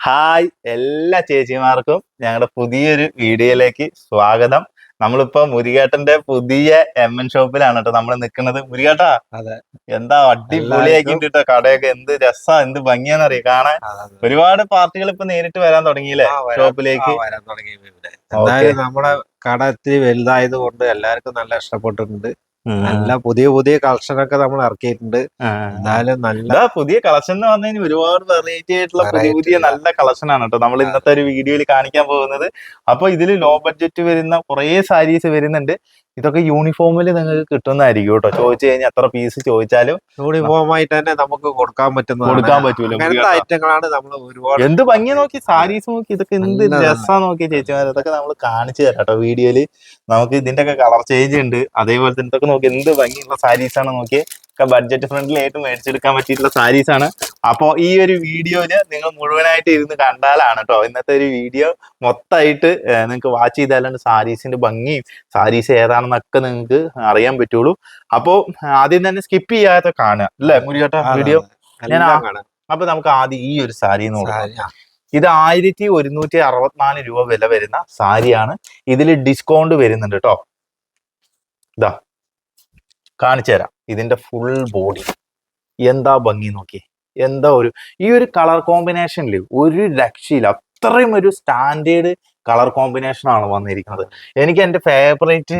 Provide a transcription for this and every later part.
Hi എല്ലാ ചേച്ചിമാർക്കും ഞങ്ങളുടെ പുതിയൊരു വീഡിയോയിലേക്ക് സ്വാഗതം. നമ്മളിപ്പോ മുരികേട്ടന്റെ പുതിയ എം എൻ ഷോപ്പിലാണ് കേട്ടോ നമ്മൾ നിൽക്കുന്നത്. മുരികേട്ടാ അതെ. എന്താ അടിപൊളിയാക്കിണ്ട് കേട്ടോ കടയൊക്കെ? എന്ത് രസാ എന്ത് ഭംഗിയാന്നറിയ കാണാൻ ഒരുപാട് പാർട്ടികൾ ഇപ്പൊ നേരിട്ട് വരാൻ തുടങ്ങിയില്ലേ? ഷോപ്പിലേക്ക് നമ്മുടെ കട ഇത്തിരി വലുതായത് കൊണ്ട് എല്ലാവർക്കും നല്ല ഇഷ്ടപ്പെട്ടിട്ടുണ്ട്. നല്ല പുതിയ പുതിയ കളക്ഷൻ ഒക്കെ നമ്മൾ ഇറക്കിയിട്ടുണ്ട്. എന്നാലും എന്തായാലും നല്ല പുതിയ കളക്ഷൻ എന്ന് പറഞ്ഞാൽ ഒരുപാട് വെറൈറ്റി ആയിട്ടുള്ള പുതിയ പുതിയ നല്ല കളക്ഷൻ ആണ് കേട്ടോ. നമ്മൾ ഇന്നത്തെ ഒരു വീഡിയോയിൽ കാണിക്കാൻ പോകുന്നത്. അപ്പൊ ഇതിൽ ലോ ബഡ്ജറ്റ് വരുന്ന കുറെ സാരീസ് വരുന്നുണ്ട്. ഇതൊക്കെ യൂണിഫോമിൽ നിങ്ങൾക്ക് കിട്ടുന്നതായിരിക്കും കേട്ടോ. ചോദിച്ചു കഴിഞ്ഞാൽ എത്ര പീസ് ചോദിച്ചാലും യൂണിഫോം ആയിട്ട് തന്നെ നമുക്ക് കൊടുക്കാൻ പറ്റുന്ന കൊടുക്കാൻ പറ്റൂല. ഐറ്റങ്ങളാണ് നമ്മൾ ഒരുപാട് എന്ത് ഭംഗി നോക്കി സാരീസ് നോക്കി ഇതൊക്കെ എന്ത് രസാ. നോക്കി ചേച്ചിമാർ ഇതൊക്കെ നമ്മൾ കാണിച്ചു തരാം കേട്ടോ വീഡിയോയിൽ നമുക്ക് ഇതിന്റെ ഒക്കെ കളർ ചേഞ്ച് ഉണ്ട്. അതേപോലെ തന്നെ ഇതൊക്കെ നോക്കി എന്ത് ഭംഗിയുള്ള സാരീസ് ആണ് നോക്കി ഒക്കെ ബഡ്ജറ്റ് ഫ്രണ്ട്ലി ആയിട്ട് മേടിച്ചെടുക്കാൻ പറ്റിയിട്ടുള്ള സാരീസ് ആണ്. അപ്പോ ഈ ഒരു വീഡിയോയിൽ നിങ്ങൾ മുഴുവനായിട്ട് ഇരുന്ന് കണ്ടാലാണ് കേട്ടോ ഇന്നത്തെ ഒരു വീഡിയോ. മൊത്തമായിട്ട് നിങ്ങൾക്ക് വാച്ച് ചെയ്താലാണ് സാരീസിന്റെ ഭംഗിയും സാരീസ് ഏതാണെന്നൊക്കെ നിങ്ങൾക്ക് അറിയാൻ പറ്റുള്ളൂ. അപ്പോ ആദ്യം തന്നെ സ്കിപ്പ് ചെയ്യാതെ കാണുക അല്ലേ മുരികേട്ട വീഡിയോ. ഞാൻ. അപ്പൊ നമുക്ക് ആദ്യം ഈ ഒരു സാരി നോക്കാം ഇത് ആയിരത്തി ഒരുന്നൂറ്റി അറുപത്തിനാല് രൂപ വില വരുന്ന സാരിയാണ് ഇതിൽ ഡിസ്കൗണ്ട് വരുന്നുണ്ട് കേട്ടോ ഇതാ കാണിച്ചു തരാം ഇതിന്റെ ഫുൾ ബോഡി എന്താ ഭംഗി നോക്കി എന്താ ഒരു ഈ ഒരു കളർ കോമ്പിനേഷനിൽ ഒരു രക്ഷയില്ല. അത്രയും ഒരു സ്റ്റാൻഡേർഡ് കളർ കോമ്പിനേഷൻ ആണ് വന്നിരിക്കുന്നത്. എനിക്ക് എന്റെ ഫേവറേറ്റ്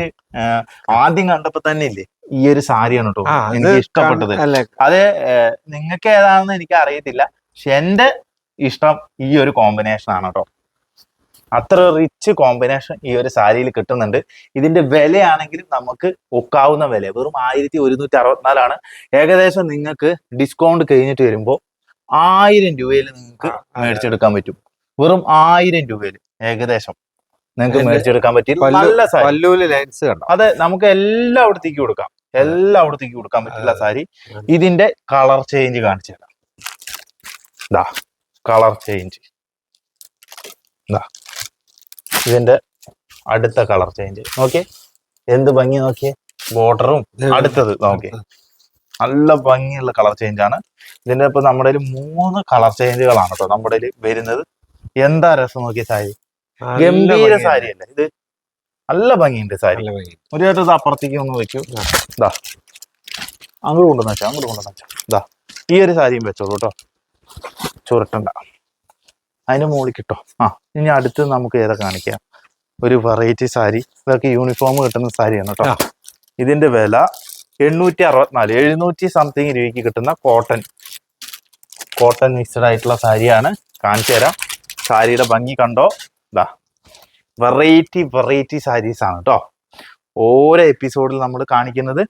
ആദ്യം കണ്ടപ്പോ തന്നെ ഇല്ലേ? ഈ ഒരു സാരിയാണ് കേട്ടോ എനിക്ക് ഇഷ്ടപ്പെട്ടത്. അത് നിങ്ങൾക്ക് ഏതാണെന്ന് എനിക്ക് അറിയത്തില്ല പക്ഷെ എന്റെ ഇഷ്ടം ഈ ഒരു കോമ്പിനേഷൻ ആണ് കേട്ടോ അത്ര റിച്ച് കോമ്പിനേഷൻ ഈ ഒരു സാരിയിൽ കിട്ടുന്നുണ്ട്. ഇതിന്റെ വിലയാണെങ്കിലും നമുക്ക് ഒക്കാവുന്ന വില. വെറും ആയിരത്തി ഒരുന്നൂറ്റി അറുപത്തിനാലാണ് ഏകദേശം നിങ്ങൾക്ക് ഡിസ്കൗണ്ട് കഴിഞ്ഞിട്ട് വരുമ്പോൾ ആയിരം രൂപയിൽ നിങ്ങൾക്ക് മേടിച്ചെടുക്കാൻ പറ്റും. വെറും ആയിരം രൂപയിൽ ഏകദേശം നിങ്ങൾക്ക് മേടിച്ചെടുക്കാൻ പറ്റിയ നല്ല സാരി. ലൈൻസ് കണ്ടോ? അതെ നമുക്ക് എല്ലായിടത്തേക്ക് കൊടുക്കാം. എല്ലായിടത്തേക്ക് കൊടുക്കാൻ പറ്റില്ല സാരി. ഇതിന്റെ കളർ ചേഞ്ച് കാണിച്ചു തരാം. കളർ ചേഞ്ച് ഇതാ ഇതിന്റെ അടുത്ത കളർ ചേഞ്ച്. നോക്കിയേ. എന്ത് ഭംഗി നോക്കിയേ? ബോർഡറും അടുത്തത് നോക്കിയേ. നല്ല ഭംഗിയുള്ള കളർ ചേഞ്ച് ആണ് ഇതിന്റെ ഇപ്പൊ നമ്മുടെ മൂന്ന് കളർ ചേഞ്ചുകളാണ് കേട്ടോ നമ്മുടെ വരുന്നത്. എന്താ രസം നോക്കിയ സാരി? ഗംഭീര സാരി അല്ലേ ഇത്? നല്ല ഭംഗിയുണ്ട് സാരി. ഒരു ചേട്ടൻ ഇത് അപ്പുറത്തേക്ക് ഒന്ന് വെക്കൂ. ഇതാ അങ്ങോട്ട് കൊണ്ടുവന്ന് വെച്ചാ അങ്ങോട്ട് കൊണ്ടുവന്ന് വെച്ചാ ഇതാ ഈ ഒരു സാരിയും വെച്ചോളൂ കേട്ടോ ചുരുട്ടണ്ട. അതിന്റെ മുകളിൽ കിട്ടോ. ആ ഇനി അടുത്ത് നമുക്ക് ഏതാ കാണിക്കാം? ഒരു വെറൈറ്റി സാരി. ഇതൊക്കെ യൂണിഫോം കിട്ടുന്ന സാരിയാണ് കേട്ടോ. ഇതിന്റെ വില എണ്ണൂറ്റി അറുപത്തിനാല് എഴുന്നൂറ്റി സംതിങ് രൂപയ്ക്ക് കിട്ടുന്ന കോട്ടൺ കോട്ടൺ മിക്സഡ് ആയിട്ടുള്ള സാരിയാണ്. കാണിച്ചു തരാം. സാരിയുടെ ഭംഗി കണ്ടോ? ഇതാ വെറൈറ്റി വെറൈറ്റി സാരീസ് ആണ് കേട്ടോ. ഓരോ എപ്പിസോഡിൽ നമ്മൾ കാണിക്കുന്നത്.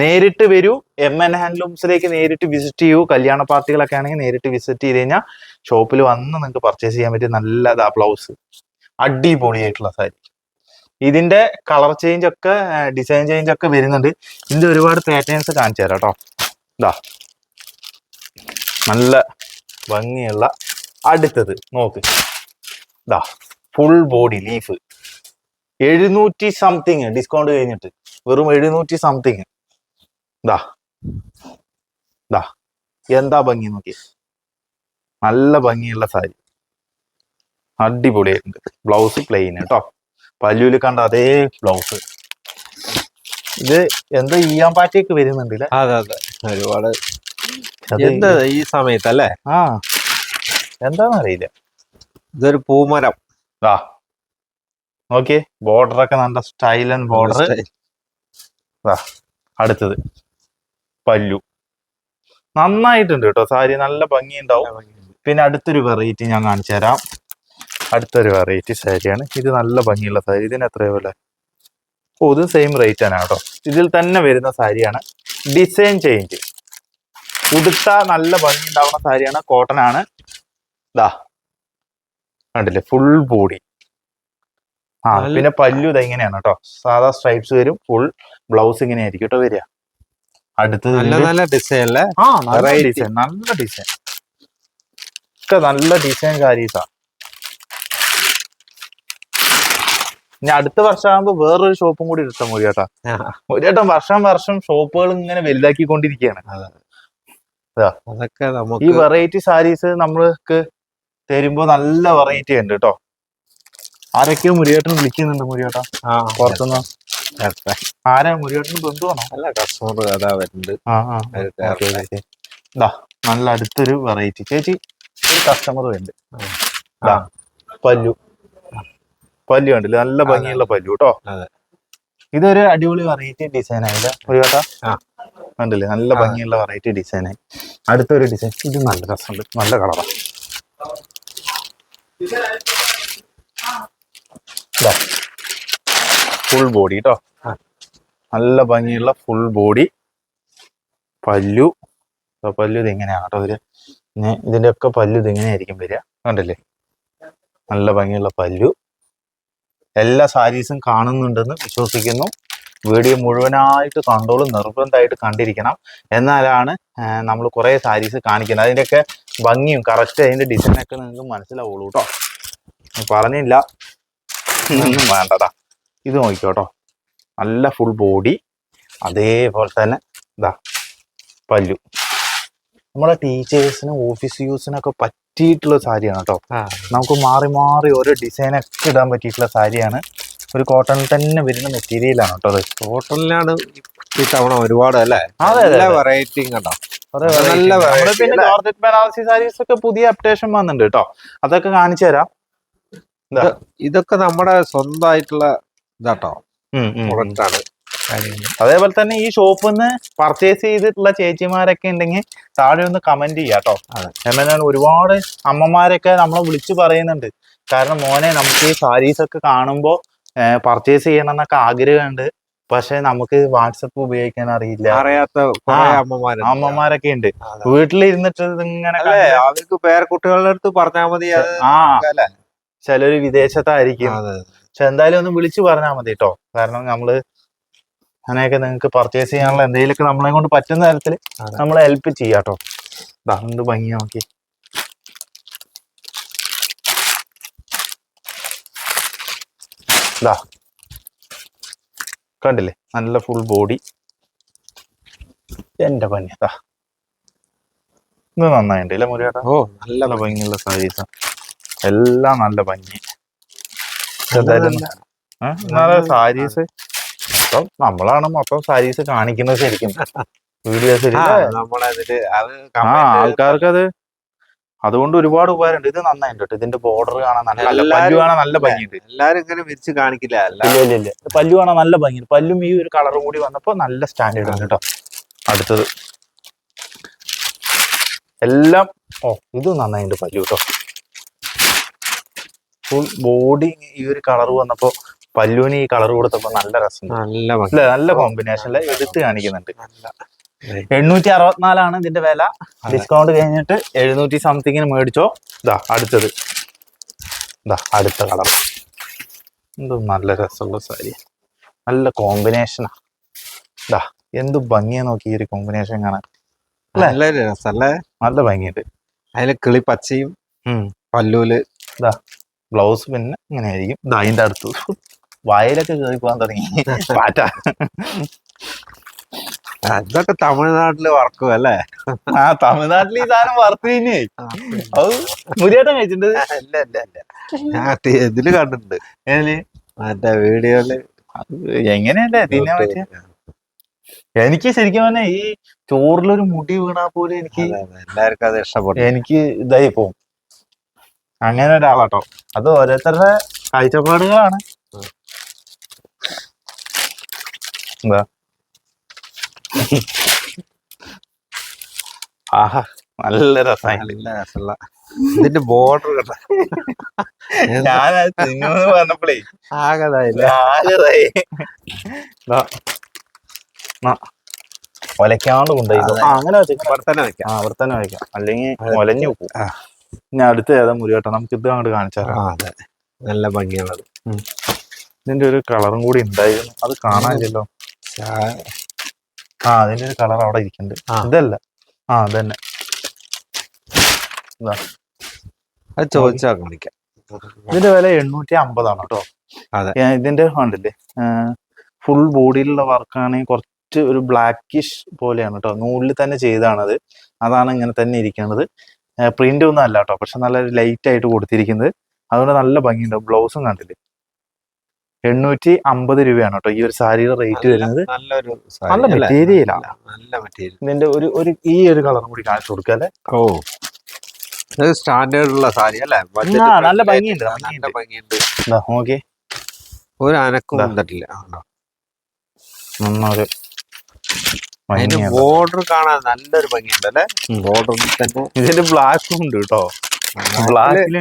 നേരിട്ട് വരൂ എം എൻ ഹാൻഡ്ലൂംസിലേക്ക് നേരിട്ട് വിസിറ്റ് ചെയ്യൂ. കല്യാണ പാർട്ടികളൊക്കെ ആണെങ്കിൽ നേരിട്ട് വിസിറ്റ് ചെയ്ത് കഴിഞ്ഞാൽ ഷോപ്പിൽ വന്ന് നിങ്ങൾക്ക് പർച്ചേസ് ചെയ്യാൻ പറ്റിയ നല്ലതാ ബ്ലൗസ് അടിപൊളിയായിട്ടുള്ള സാരി. ഇതിന്റെ കളർ ചേഞ്ച് ഒക്കെ ഡിസൈൻ ചേഞ്ച് ഒക്കെ വരുന്നുണ്ട്. ഇതിന്റെ ഒരുപാട് പാറ്റേൺസ് കാണിച്ചു തരാം കേട്ടോ നല്ല ഭംഗിയുള്ള അടുത്തത്. നോക്ക്. ഫുൾ ബോഡി ലീഫ് എഴുന്നൂറ്റി സംതിങ് ഡിസ്കൗണ്ട് കഴിഞ്ഞിട്ട്. വെറും എഴുന്നൂറ്റി സംതിങ് ദാ. ദാ. എന്താ ഭംഗി നോക്കി നല്ല ഭംഗിയുള്ള സാരി. അടിപൊളിയായിട്ടുണ്ട്. ബ്ലൗസ് പ്ലെയിൻ കേട്ടോ പല്ലുവിൽ കണ്ട അതേ ബ്ലൗസ്. ഇത് എന്താ ഈയാൻ പാറ്റയൊക്കെ വരുന്നുണ്ടല്ലേ? അതെ അതെ. ഒരുപാട് എന്താ ഈ സമയത്ത് അല്ലേ ആ. എന്താന്നറിയില്ല. ഇതൊരു പൂമരം. ദാ. നോക്കിയേ ബോർഡർ ഒക്കെ നല്ല സ്റ്റൈൽ ആൻഡ് ബോർഡർ അടുത്തത്. പല്ലു. നന്നായിട്ടുണ്ട് കേട്ടോ സാരി നല്ല ഭംഗിയുണ്ടാവും. പിന്നെ അടുത്തൊരു വെറൈറ്റി ഞാൻ കാണിച്ചു തരാം. അടുത്തൊരു വെറൈറ്റി സാരിയാണ്. ഇത് നല്ല ഭംഗിയുള്ള സാരി. ഇതിന് എത്ര വില? ഓ ഇത് സെയിം റേറ്റ് ആണ് കേട്ടോ. ഇതിൽ തന്നെ വരുന്ന സാരിയാണ്. ഡിസൈൻ ചേഞ്ച് ഉടുത്ത നല്ല ഭംഗി ഉണ്ടാവുന്ന സാരിയാണ്. കോട്ടൺ ആണ്. ഇതാ കണ്ടില്ലേ? ഫുൾ ബോഡി ആ പിന്നെ പല്ലു ഇത് ഇങ്ങനെയാണ് കേട്ടോ സാധാ സ്ട്രൈപ്സ് വരും ഫുൾ ബ്ലൗസ് ഇങ്ങനെ ആയിരിക്കും കേട്ടോ വരിക. അടുത്തത് നല്ല നല്ല ഡിസൈൻ അല്ലേ? ആ നല്ല. ഡിസൈൻ നല്ല ഡിസൈൻ ഒക്കെ നല്ല ഡിസൈൻ കാര്യസാ ഇനി അടുത്ത വർഷമാകുമ്പോ വേറൊരു ഷോപ്പും കൂടി എടുത്താൽ മതി കേട്ടാ. ഒരു വർഷം വർഷം ഷോപ്പുകൾ ഇങ്ങനെ വലുതാക്കിക്കൊണ്ടിരിക്കുകയാണ് അതൊക്കെ ഈ വെറൈറ്റി സാരീസ് നമ്മൾക്ക് തരുമ്പോ നല്ല വെറൈറ്റി ഉണ്ട് കേട്ടോ ആരൊക്കെയോ മുരിയേട്ടൻ വിളിക്കുന്നുണ്ട് മുരിയേട്ടാ ആ പുറത്തുനിന്ന്. ആരാ മുരിയേട്ടൻ ബന്ധുവാണോ? നല്ല കസ്റ്റമർ അതാ വരുന്നുണ്ട്. നല്ല അടുത്തൊരു വെറൈറ്റി ചേച്ചി ഒരു കസ്റ്റമർ ഉണ്ട്. പല്ലു. പല്ലു കണ്ടില്ല? നല്ല ഭംഗിയുള്ള പല്ലു കേട്ടോ. ഇതൊരു അടിപൊളി വെറൈറ്റി ഡിസൈൻ ആയില്ല? മുരുകേട്ടാ. കണ്ടില്ലേ? നല്ല ഭംഗിയുള്ള വെറൈറ്റി ഡിസൈൻ ആയി. അടുത്തൊരു ഡിസൈൻ ഇത് നല്ല രസമുണ്ട്. നല്ല കളറാ. ഫുൾ ബോഡി കേട്ടോ നല്ല ഭംഗിയുള്ള ഫുൾ ബോഡി പല്ലു. പല്ലു ഇതിങ്ങനെയാണ് കേട്ടോ ഇതിൽ ഇതിന്റെ ഇതിന്റെ ഒക്കെ പല്ലു ഇതിങ്ങനെയായിരിക്കും വരിക. കണ്ടില്ലേ? നല്ല ഭംഗിയുള്ള പല്ലു. എല്ലാ സാരീസും കാണുന്നുണ്ടെന്ന് വിശ്വസിക്കുന്നു. വീഡിയോ മുഴുവനായിട്ട് കണ്ടോളും നിർബന്ധമായിട്ട് കണ്ടിരിക്കണം. എന്നാലാണ് നമ്മൾ കുറേ സാരീസ് കാണിക്കുന്നത്. അതിന്റെയൊക്കെ ഭംഗിയും കറക്റ്റ് അതിന്റെ ഡിസൈനൊക്കെ നിങ്ങൾക്ക് മനസ്സിലാവുള്ളൂ കേട്ടോ പറഞ്ഞില്ല. ഒന്നും വേണ്ടതാ ഇത് നോക്കിക്കോട്ടോ. നല്ല ഫുൾ ബോഡി അതേപോലെ തന്നെ ഇതാ പല്ലു. നമ്മളെ ടീച്ചേഴ്സിനും ഓഫീസ് യൂസിനൊക്കെ പറ്റിയിട്ടുള്ള സാരിയാണ് കേട്ടോ. നമുക്ക് മാറി മാറി ഓരോ ഡിസൈനൊക്കെ ഇടാൻ പറ്റിയിട്ടുള്ള സാരിയാണ്. ഒരു കോട്ടണിൽ തന്നെ വരുന്ന മെറ്റീരിയലാണ് കേട്ടോ അത്. കോട്ടണിലാണ് ഈ തവണ ഒരുപാട് അല്ലേ? നല്ല വെറൈറ്റി നമ്മുടെ പിന്നെ? ജോർജറ്റ് ബനാറസി സാരീസ് ഒക്കെ പുതിയ അപ്ഡേഷൻ വന്നിട്ടുണ്ട് കേട്ടോ. അതൊക്കെ കാണിച്ചു തരാം. ഇതൊക്കെ നമ്മുടെ സ്വന്തമായിട്ടുള്ള ഇതാട്ടോ. ഉം, ഉം, ഉം. പ്രൊഡക്റ്റ് ആണ് അതേപോലെ തന്നെ ഈ ഷോപ്പിൽ നിന്ന് പർച്ചേസ് ചെയ്തിട്ടുള്ള ചേച്ചിമാരൊക്കെ ഉണ്ടെങ്കിൽ താഴെ ഒന്ന് കമന്റ് ചെയ്യാട്ടോ എന്നാണ് ഒരുപാട് അമ്മമാരൊക്കെ നമ്മളെ വിളിച്ചു പറയുന്നുണ്ട്. കാരണം മോനെ നമുക്ക് ഈ സാരീസ് ഒക്കെ കാണുമ്പോൾ പർച്ചേസ് ചെയ്യണം എന്നൊക്കെ ആഗ്രഹമുണ്ട്. പക്ഷെ നമുക്ക് വാട്സപ്പ് ഉപയോഗിക്കാൻ അറിയില്ല. അറിയാത്ത അമ്മമാരൊക്കെ ഉണ്ട്. വീട്ടിലിരുന്നിട്ട് ഇങ്ങനെ അവർക്ക് പേരക്കുട്ടികളുടെ അടുത്ത് പറഞ്ഞാൽ മതി. ആ? ചിലര് വിദേശത്തായിരിക്കും. പക്ഷെ എന്തായാലും ഒന്ന് വിളിച്ചു പറഞ്ഞാൽ മതി കേട്ടോ കാരണം നമ്മൾ അങ്ങനെയൊക്കെ നിങ്ങൾക്ക് പർച്ചേസ് ചെയ്യാനുള്ള എന്തെങ്കിലുമൊക്കെ നമ്മളെ കൊണ്ട് പറ്റുന്ന തരത്തിൽ നമ്മൾ നമ്മളെ ഹെൽപ്പ് ചെയ്യാട്ടോ ദാ എന്ത് ഭംഗി നോക്കി. കണ്ടില്ലേ? നല്ല ഫുൾ ബോഡി എന്റെ പനി ദാ. ഇത് നന്നായിട്ടില്ല മുരുകേട്ടാ? ഓ നല്ല ഭംഗിയുള്ള സാരീസ് എല്ലാം നല്ല ഭംഗി. സാരീസ്? ഇപ്പം നമ്മളാണ് മൊത്തം സാരീസ് കാണിക്കുന്നത് ശരിക്കും. വീഡിയോസ് ആൾക്കാർക്ക് അത് അതുകൊണ്ട് ഒരുപാട് ഉപകാരമുണ്ട്. ഇത് നന്നായിട്ട് കേട്ടോ ഇതിന്റെ ബോർഡർ കാണാൻ നല്ല പല്ലു കാണാൻ നല്ല ഭംഗിയുണ്ട്. എല്ലാരും ഇങ്ങനെ വിരിച്ച് കാണിക്കില്ല. അല്ല. ഇല്ല ഇല്ല ഇല്ല. പല്ലു കാണാൻ നല്ല ഭംഗിയുണ്ട്. പല്ലും ഈ ഒരു കളറും കൂടി വന്നപ്പോ നല്ല സ്റ്റാൻഡേർഡ് ഉണ്ട് കേട്ടോ അടുത്തത്. എല്ലാം ഓ ഇത് നന്നായിട്ടുണ്ട് പല്ലു കേട്ടോ ഫുൾ ബോഡി ഈ ഒരു കളർ വന്നപ്പോ പല്ലുവിന് ഈ കളർ കൊടുത്തപ്പോ നല്ല രസം. നല്ല നല്ല കോമ്പിനേഷനിൽ എടുത്ത് കാണിക്കുന്നുണ്ട്. എണ്ണൂറ്റി അറുപത്തിനാലാണ് ഇതിന്റെ വില. ഡിസ്കൗണ്ട് കഴിഞ്ഞിട്ട് എഴുന്നൂറ്റി സംതിങ്ങിന് മേടിച്ചോ. ഇതാ അടുത്തത്. ഇതാ അടുത്ത കളർ എന്തും നല്ല രസമുള്ള സാരി നല്ല കോമ്പിനേഷനാ ഇതാ എന്ത് ഭംഗിയാ നോക്കി ഈ ഒരു കോമ്പിനേഷൻ കാണാൻ? നല്ല രസല്ലേ? നല്ല ഭംഗിയുണ്ട്. അതിലെ കിളി പച്ചയും പല്ലൂൽ പല്ലൂൽ ബ്ലൗസ് പിന്നെ ഇങ്ങനെ ആയിരിക്കും ഇതാ അതിന്റെ അടുത്ത്. വയലൊക്കെ കയറി പോകാൻ തുടങ്ങി. പാറ്റ. ഇതൊക്കെ തമിഴ്നാട്ടിൽ വർക്കും അല്ലേ? ആ തമിഴ്നാട്ടിൽ ഈ സാധനം വറുത്ത് കഴിഞ്ഞേ അത് മുരിയാട്ടം കഴിച്ചിട്ടുണ്ട്. അല്ല അല്ല അല്ല ഞാൻ ഇതിൽ കണ്ടിട്ടുണ്ട്. ഏതിൽ? മറ്റേ വീഡിയോയിൽ. എങ്ങനെയല്ലേ? തിന്നാൻ പറ്റിയ എനിക്ക് ശരിക്കും പറഞ്ഞാൽ ഈ ചോറിലൊരു മുടി വീണാ പോലും എനിക്ക്. എല്ലാവർക്കും അത് ഇഷ്ടപ്പെട്ടു. എനിക്ക് ഇതായി പോകും അങ്ങനെ ഒരാളാട്ടോ അത് ഓരോരുത്തരുടെ കാഴ്ചപ്പാടുകളാണ് ഉം. എന്താ ആഹാ നല്ല രസമായിട്ട് നല്ല രസമുള്ള ഇതിന്റെ ബോർഡർ കണ്ട ഞാനത് തിന്നു പറഞ്ഞപ്പോഴേ ആകതായില്ല ആകെതായി. ദാ. നാ. ഒലക്കാണ്ട് കൊണ്ടുപോയി അങ്ങനെ വെച്ചേക്കാം ഇവിടെ തന്നെ വെക്കാം അവിടെ തന്നെ വെക്കാം അല്ലെങ്കിൽ. ഒലഞ്ഞു പോകും. ഇനി അടുത്ത ഏതാ മുരുകട്ടോ നമുക്ക് ഇത് അങ്ങോട്ട് കാണിച്ചാൽ ആ അതെ. നല്ല ഭംഗിയുള്ളത്. ഇതിന്റെ ഒരു കളറും കൂടി ഉണ്ടായിരുന്നു. അത് കാണാനില്ലല്ലോ. ആ അതിന്റെ ഒരു കളർ അവിടെ ഇരിക്കുന്നുണ്ട്. ഇതല്ല. ആ അതന്നെ. അത് ചോദിച്ചാ കാണിക്കാം ഇതിന്റെ വില എണ്ണൂറ്റി അമ്പതാണ് കേട്ടോ. അതെ. ഇതിന്റെ കണ്ടില്ലേ? ഫുൾ ബോഡിയിലുള്ള വർക്കാണെങ്കിൽ കുറച്ച് ഒരു ബ്ലാക്കിഷ് പോലെയാണ് കേട്ടോ. നൂലിൽ തന്നെ ചെയ്താണത് അതാണ് ഇങ്ങനെ തന്നെ ഇരിക്കുന്നത് പ്രിന്റ് ഒന്നും അല്ല കേട്ടോ പക്ഷെ നല്ല ലൈറ്റ് ആയിട്ട് കൊടുത്തിരിക്കുന്നത്. അതുകൊണ്ട് നല്ല ഭംഗിയുണ്ട്. ബ്ലൗസും കണ്ടില്ലേ? എണ്ണൂറ്റി അമ്പത് രൂപയാണ് കേട്ടോ ഈ ഒരു സാരിയുടെ റേറ്റ് വരുന്നത്. നല്ലൊരു നല്ല ആ. നല്ല- മെറ്റീരിയൽ ഇതിന്റെ ഒരു ഒരു ഈ ഒരു കളറും കൂടി കാണിച്ചു കൊടുക്കുക അല്ലേ? ഓ. സ്റ്റാൻഡേർഡ് ഉള്ള സാരി അല്ലേ? നല്ല ഭംഗിയുണ്ട്, നല്ല ഭംഗിയുണ്ട്. ഓക്കെ ഒരു അനക്കും തട്ടില്ല? നന്നൊരു അതിന്റെ ബോർഡർ കാണാൻ നല്ലൊരു ഭംഗിയുണ്ട് അല്ലെ? ബോർഡർ തന്നെ. ഇതിന്റെ ബ്ലാക്കും ഉണ്ട് കേട്ടോ ബ്ലാക്കിൽ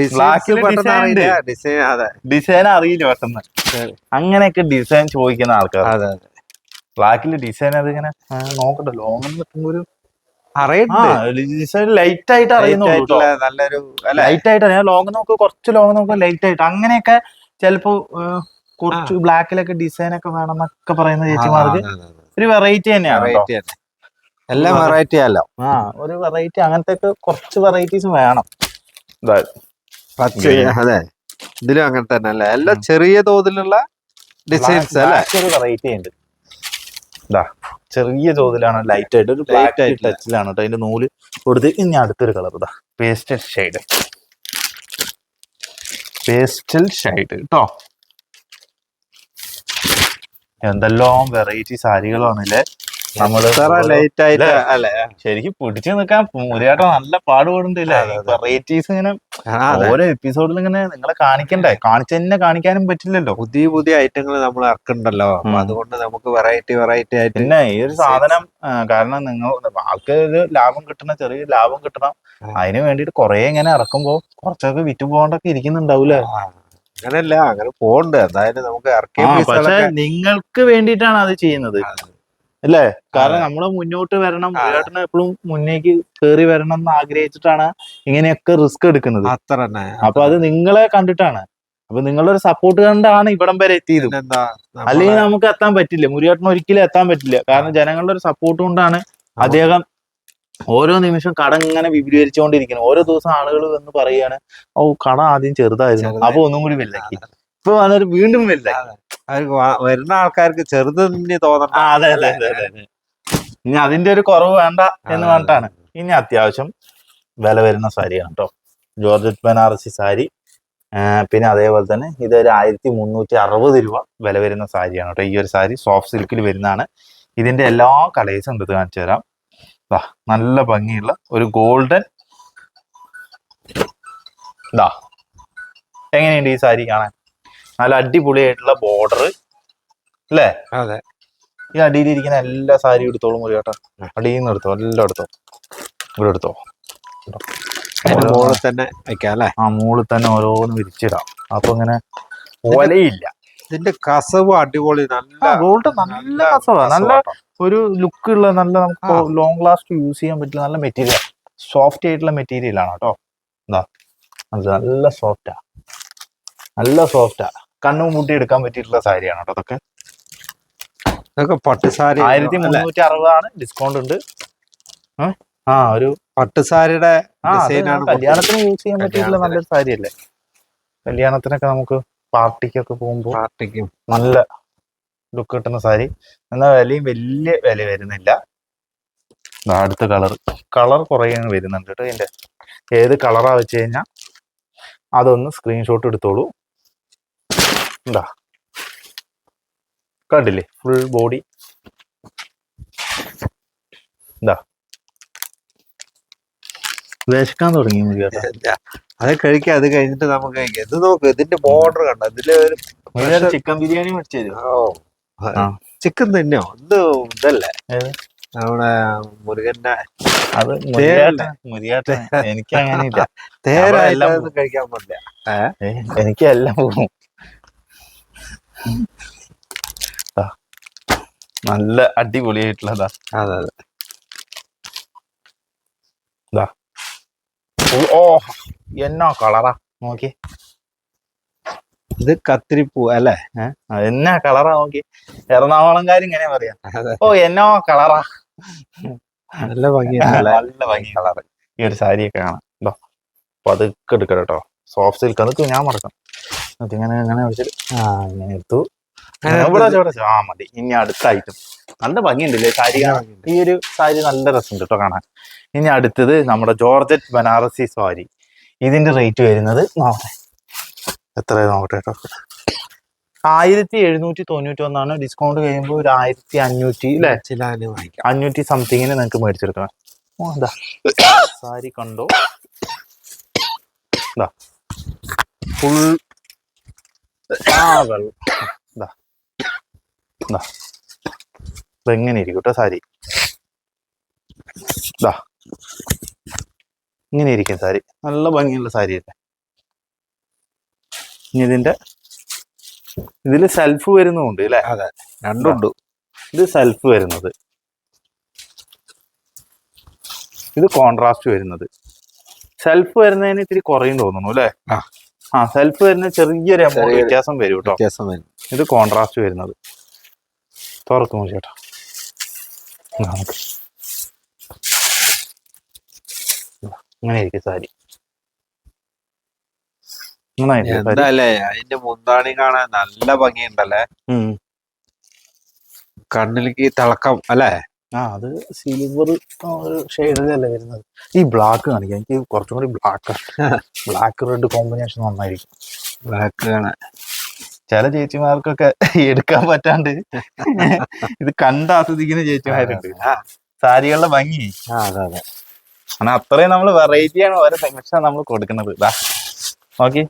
ഡിസൈൻ അറിയില്ല. ഡിസൈൻ അതെ. ഡിസൈൻ അറിയില്ല പെട്ടെന്ന്. അങ്ങനെയൊക്കെ ഡിസൈൻ ചോദിക്കുന്ന ആൾക്കാർ. ബ്ലാക്കിൽ ഡിസൈൻ അത് ഇങ്ങനെ നോക്കട്ടെ ലോങ് ഒരു ലൈറ്റ് ആയിട്ട് അറിയുന്നുള്ളൂ നല്ലൊരു ലൈറ്റ് ആയിട്ട് അറിയാം. ലോങ് നോക്കുക കുറച്ച് ലോങ് നോക്കുക ലൈറ്റ് ആയിട്ട്. അങ്ങനെയൊക്കെ ചിലപ്പോ കുറച്ച് ബ്ലാക്കിലൊക്കെ ഡിസൈൻ ഒക്കെ വേണം എന്നൊക്കെ പറയുന്ന ചേച്ചിമാർക്ക് ഒരു വെറൈറ്റി തന്നെയാണ്? കേട്ടോ. വെറൈറ്റി തന്നെ. എല്ലാം വെറൈറ്റി അല്ല. ആ ഒരു വെറൈറ്റി അങ്ങനത്തെ ഒക്കെ കുറച്ച് വെറൈറ്റീസ് വേണം. അതെ. ഇതിലും അങ്ങനെ തന്നെ അല്ലേ? എല്ലാം ചെറിയ തോതിലുള്ള ഡിസൈൻസ് അല്ലേ? ഒരു വെറൈറ്റി ഉണ്ട്. ഇതാ ചെറിയ തോതിലാണ് ലൈറ്റ് ആയിട്ട്. ഒരു ബ്ലാക്ക് ആയിട്ടുള്ള. ടച്ചിലാണ് കേട്ടോ അതിന്റെ നൂൽ കൊടുത്ത് ഇനി അടുത്തൊരു കളർ ഇതാ പേസ്റ്റൽ ഷെയ്ഡ് പേസ്റ്റൽ ഷെയ്ഡ് കേട്ടോ എന്തെല്ലാം വെറൈറ്റി സാരികളാണല്ലേ നമ്മൾ ഇത്ര ലൈറ്റ് ആയിട്ട് അല്ലേ? ശരിക്കും പിടിച്ചു നിൽക്കാൻ മുരിയാട്ടം നല്ല പാടുപെടുന്നില്ല. വെറൈറ്റീസ് ഇങ്ങനെ. ഓരോ എപ്പിസോഡിൽ ഇങ്ങനെ നിങ്ങളെ കാണിക്കണ്ടേ കാണിച്ചു തന്നെ കാണിക്കാനും പറ്റില്ലല്ലോ പുതിയ പുതിയ ഐറ്റങ്ങൾ നമ്മൾ ഉം. അതുകൊണ്ട് നമുക്ക് വെറൈറ്റി വെറൈറ്റി ആയിട്ട് പിന്നെ ഈ ഒരു സാധനം കാരണം നിങ്ങൾ ആൾക്ക് ഒരു ലാഭം കിട്ടണം ചെറിയ ലാഭം കിട്ടണം. അതിന് വേണ്ടിട്ട് കൊറേ ഇങ്ങനെ ഇറക്കുമ്പോ കുറച്ചൊക്കെ വിറ്റ് പോകണ്ടൊക്കെ ഇരിക്കുന്നുണ്ടാവൂലേ ആ, അങ്ങനെയല്ല അങ്ങനെ പോണ്ട് എന്തായാലും നമുക്ക് പക്ഷെ നിങ്ങൾക്ക് വേണ്ടിട്ടാണ് അത് ചെയ്യുന്നത്. അല്ലേ? കാരണം നമ്മൾ മുന്നോട്ട് വരണം. അതെ. എപ്പോഴും മുന്നേക്ക് കേറി വരണം എന്ന് ആഗ്രഹിച്ചിട്ടാണ് ഇങ്ങനെയൊക്കെ റിസ്ക് എടുക്കുന്നത്. അത്ര തന്നെ അപ്പൊ അത് നിങ്ങളെ കണ്ടിട്ടാണ്. അപ്പൊ നിങ്ങളുടെ ഒരു സപ്പോർട്ട് കണ്ടാണ് ഇവിടം വരെ എത്തിയത്. അല്ലെങ്കിൽ നമുക്ക് എത്താൻ പറ്റില്ല. മുരിയാട്ടിന് ഒരിക്കലും എത്താൻ പറ്റില്ല. കാരണം ജനങ്ങളുടെ ഒരു സപ്പോർട്ട് കൊണ്ടാണ് അദ്ദേഹം ഓരോ നിമിഷം കട ഇങ്ങനെ വിപുലീകരിച്ചുകൊണ്ടിരിക്കുന്നു. ഓരോ ദിവസം ആളുകൾ വന്ന് പറയാണ് ഓ കട ആദ്യം ചെറുതായിരുന്നു. അപ്പൊ ഒന്നും കൂടി വലുതാക്കി ഇപ്പൊ വന്നിട്ട് വീണ്ടും വലുതാക്കി അവർക്ക് വരുന്ന ആൾക്കാർക്ക് ചെറുതെന്ന് തോന്നണ്ട. അതെ അതെ അതെ. ഇനി അതിന്റെ ഒരു കുറവ് വേണ്ട എന്ന് പറഞ്ഞിട്ടാണ്. ഇനി അത്യാവശ്യം വില വരുന്ന സാരിയാണ് കേട്ടോ. ജോർജറ്റ് ബനാറസി സാരി. പിന്നെ അതേപോലെ തന്നെ ഇതൊരു ആയിരത്തി മുന്നൂറ്റി അറുപത് രൂപ വില വരുന്ന സാരിയാണ് കേട്ടോ. ഈ ഒരു സാരി സോഫ്റ്റ് സിൽക്കിൽ വരുന്നതാണ്. ഇതിന്റെ എല്ലാ കളേഴ്സും എടുത്ത് ഇത് കാണിച്ചു തരാം. ദാ നല്ല ഭംഗിയുള്ള ഒരു ഗോൾഡൻ ദാ എങ്ങനെയുണ്ട് ഈ സാരി കാണാൻ? നല്ല അടിപൊളിയായിട്ടുള്ള ബോർഡർ അല്ലേ? അതെ. ഈ അടിയിലിരിക്കുന്ന എല്ലാ സാരിയും എടുത്തോളും മുറി കേട്ടോ അടിയിൽ നിന്ന് എടുത്തോ എല്ലാം എടുത്തോ? ഇവിടെ എടുത്തോ? മൂളിൽ മുകളിൽ തന്നെ വെക്കാം അല്ലെ? ആ മുകളിൽ തന്നെ ഓരോന്ന് വിരിച്ചിടാം. അപ്പൊ ഇങ്ങനെ ഓലയില്ല ഇതിന്റെ കസവ് അടിപൊളി നല്ല ഗോൾഡ് നല്ല കസവാ നല്ല. ഒരു ലുക്ക് ഉള്ള നല്ല നമുക്ക്. ലോങ് ലാസ്റ്റ് യൂസ് ചെയ്യാൻ പറ്റുന്ന നല്ല മെറ്റീരിയൽ സോഫ്റ്റ് ആയിട്ടുള്ള മെറ്റീരിയൽ ആണ് കേട്ടോ എന്താ അത് നല്ല സോഫ്റ്റാ നല്ല സോഫ്റ്റാ കണ്ണും മുട്ടി എടുക്കാൻ പറ്റിയിട്ടുള്ള സാരിയാണ് കേട്ടോ അതൊക്കെ. ഇതൊക്കെ പട്ടുസാരി ആയിരത്തി? മുന്നൂറ്റി അറുപതാണ് ഡിസ്കൗണ്ട് ഉണ്ട്. ആ? ഒരു പട്ടുസാരിയുടെ കല്യാണത്തിന് യൂസ് ചെയ്യാൻ പറ്റിയിട്ടുള്ള. നല്ലൊരു സാരിയല്ലേ? കല്യാണത്തിനൊക്കെ നമുക്ക് പാർട്ടിക്കൊക്കെ പോകുമ്പോൾ പാർട്ടിക്കും. നല്ല ലുക്ക് കിട്ടുന്ന സാരി. എന്നാൽ വിലയും വലിയ വില വരുന്നില്ല. അടുത്ത കളർ കളർ കുറേ വരുന്നുണ്ട് കേട്ടോ ഇതിന്റെ. ഏത് കളറാ വെച്ച് കഴിഞ്ഞാൽ അതൊന്ന് സ്ക്രീൻഷോട്ട് എടുത്തോളൂ. എന്താ കണ്ടില്ലേ? ഫുൾ ബോഡി എന്താ വിശക്കാൻ തുടങ്ങി അത് കഴിക്കാം അത് കഴിഞ്ഞിട്ട് നമുക്ക് കഴിക്കാം. ഇത് നോക്ക് ഇതിന്റെ ബോർഡർ കണ്ട? ഇതിൽ ഒരു ചിക്കൻ ബിരിയാണി മേടിച്ചു തരും ഓ. ചിക്കൻ തന്നെയോ? ഇത് ഇതല്ലേ? നമ്മുടെ മുരുകന്റെ അത് മുരിയാട്ടെ എനിക്ക് അങ്ങനെയില്ല. അതൊന്നും കഴിക്കാൻ പറ്റില്ല എനിക്ക് എല്ലാം പോകും. നല്ല അടിപൊളിയായിട്ടുള്ളതാ. അതെ അതെ. ഓ എന്നാ കളറാ? നോക്കി ഇത് കത്തിരിപ്പൂ അല്ലേ? എന്നാ കളറാ നോക്കി. എറണാകുളംകാർ ഇങ്ങനെ പറയാ. ഓ എന്നോ കളറാ നല്ല ഭംഗി നല്ല ഭംഗി കളറ് ഈ ഒരു സാരിയൊക്കെ കാണാം. ഇതോ പതുക്കെ എടുക്കണം കേട്ടോ. സോഫ്റ്റ് സിൽക്ക് അതൊക്കെ ഞാൻ മറക്കാം. ഇങ്ങനെ ഇങ്ങനെ വെച്ചിട്ട് ആ ഇങ്ങനെ എടുത്തു. ആ മതി. ഇനി അടുത്ത ഐറ്റം നല്ല ഭംഗിയുണ്ടല്ലേ സാരി ഈ ഒരു സാരി നല്ല രസമുണ്ട് കേട്ടോ കാണാൻ. ഇനി അടുത്തത് നമ്മുടെ ജോർജറ്റ് ബനാറസി സാരി. ഇതിന്റെ റേറ്റ് വരുന്നത് നോക്കട്ടെ എത്ര നോക്കട്ടെ കേട്ടോ ആയിരത്തി എഴുന്നൂറ്റി തൊണ്ണൂറ്റി ഒന്നാണ് ഡിസ്കൗണ്ട് കഴിയുമ്പോൾ ഒരു ആയിരത്തി അഞ്ഞൂറ്റി അല്ലേ അഞ്ഞൂറ്റി സംതിങ്ങിന് നിങ്ങൾക്ക് മേടിച്ചെടുക്കാം. ഓ എന്താ സാരി കണ്ടോ? എന്താ ഫുൾ ആ വെള്ളം ഇതാ. ഇതെങ്ങനെ ഇരിക്കും കേട്ടോ സാരി? ഇതാ. ഇങ്ങനെ ഇരിക്കും സാരി. നല്ല ഭംഗിയുള്ള സാരി അല്ലേ ഇനി ഇതിന്റെ ഇതിൽ സെൽഫ് വരുന്നുണ്ട് അല്ലേ അതെ. രണ്ടുണ്ട്. ഇത് സെൽഫ് വരുന്നത്. ഇത് കോൺട്രാസ്റ്റ് വരുന്നത്. സെൽഫ് വരുന്നതിന് ഇത്തിരി കുറയും തോന്നുന്നു അല്ലേ ആ. സെൽഫ് വരുന്ന ചെറിയൊരു എമൗണ്ട് വ്യത്യാസം വരും കേട്ടോ വ്യത്യാസം വരും. ഇത് കോൺട്രാസ്റ്റ് വരുന്നത്. തുറക്കും ചേട്ടാ ഇങ്ങനെ ഇരിക്കും സാരി. എന്താല്ലേ അതിന്റെ മുന്താണി കാണാൻ നല്ല ഭംഗിയുണ്ടല്ലേ. കണ്ണിലേക്ക് തിളക്കം അല്ലേ? ആ അത് സിൽവർ ഒരു ഷെയ്ഡിലല്ലേ വരുന്നത്. ഈ ബ്ലാക്ക് കാണിക്കാം. എനിക്ക് കുറച്ചും കൂടി ബ്ലാക്ക് ബ്ലാക്ക് റെഡ് കോമ്പിനേഷൻ നന്നായിരിക്കും. ബ്ലാക്ക് കാണാൻ ചില ചേച്ചിമാർക്കൊക്കെ എടുക്കാൻ പറ്റാണ്ട് ഇത് കണ്ട് ആസ്വദിക്കുന്ന ചേച്ചിമാരുണ്ട്. സാരികളുടെ ഭംഗി. ആ, അതെ അതെ. കാരണം അത്രയും നമ്മൾ വെറൈറ്റിയാണ് ഓരോ സെക്ഷൻ നമ്മൾ കൊടുക്കുന്നത്. ഇതാ നോക്കി.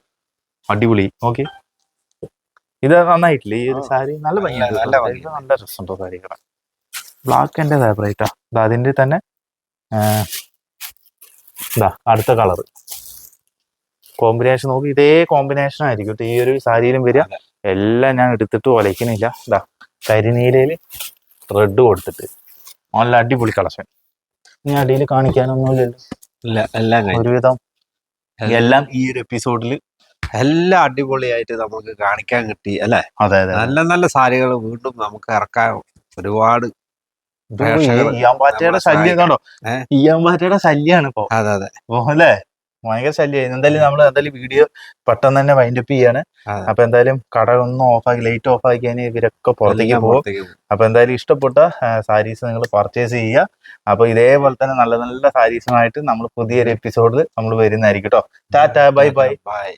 അടിപൊളി. ഓക്കെ ഇത് നന്നായിട്ടില്ലേ? ഈ ഒരു സാരി? നല്ല ഭംഗിയാണ് നല്ല. നല്ല രസമുണ്ടോ സാരി കാണാൻ ബ്ലാക്ക് എന്റെ ഫേവറേറ്റാ ആ. അതിന്റെ തന്നെ ഇതാ അടുത്ത കളർ കോമ്പിനേഷൻ നോക്കി ഇതേ കോമ്പിനേഷൻ ആയിരിക്കും ഈ ഒരു സാരിയിലും വരിക. എല്ലാം ഞാൻ എടുത്തിട്ട് ഒലയ്ക്കണില്ല. ഇതാ കരിനീലയിൽ റെഡ് കൊടുത്തിട്ട്. നല്ല അടിപൊളി കളക്ഷൻ ഇനി അടിയിൽ കാണിക്കാനൊന്നുമില്ലല്ലോ. ഇല്ല എല്ലാം ഒരുവിധം എല്ലാം- എല്ലാം ഈ ഒരു എപ്പിസോഡിൽ എല്ലാം അടിപൊളിയായിട്ട് നമുക്ക് കാണിക്കാൻ കിട്ടി അല്ലെ? അതെ അതെ നല്ല നല്ല സാരികൾ വീണ്ടും നമുക്ക് ഇറക്കാൻ ഒരുപാട് ഇയാമ്പാറ്റയുടെ ശല്യം കണ്ടോ? ഇയാമ്പാറ്റയുടെ ശല്യാണ് ഇപ്പൊ. അതെ അതെ. അല്ലേ? ഭയങ്കര ശല്യമായി എന്തായാലും നമ്മൾ എന്തായാലും വീഡിയോ പെട്ടെന്ന് തന്നെ വൈൻഡപ്പ് ചെയ്യാണ്. അതെ. അപ്പൊ എന്തായാലും കട ഒന്ന് ആക്കി ലൈറ്റ് ഓഫ് ആക്കി കഴിഞ്ഞാൽ ഇവരൊക്കെ പുറത്തേക്ക് പോകും. പുറത്തേക്ക് പോകും. അപ്പൊ എന്തായാലും ഇഷ്ടപ്പെട്ട സാരീസ് നിങ്ങൾ പർച്ചേസ് ചെയ്യുക. അപ്പൊ ഇതേപോലെ തന്നെ നല്ല നല്ല സാരീസുമായിട്ട് നമ്മൾ പുതിയൊരു എപ്പിസോഡിൽ നമ്മൾ വരുന്നതായിരിക്കും കേട്ടോ ടാറ്റ ബൈ ബൈ ബൈ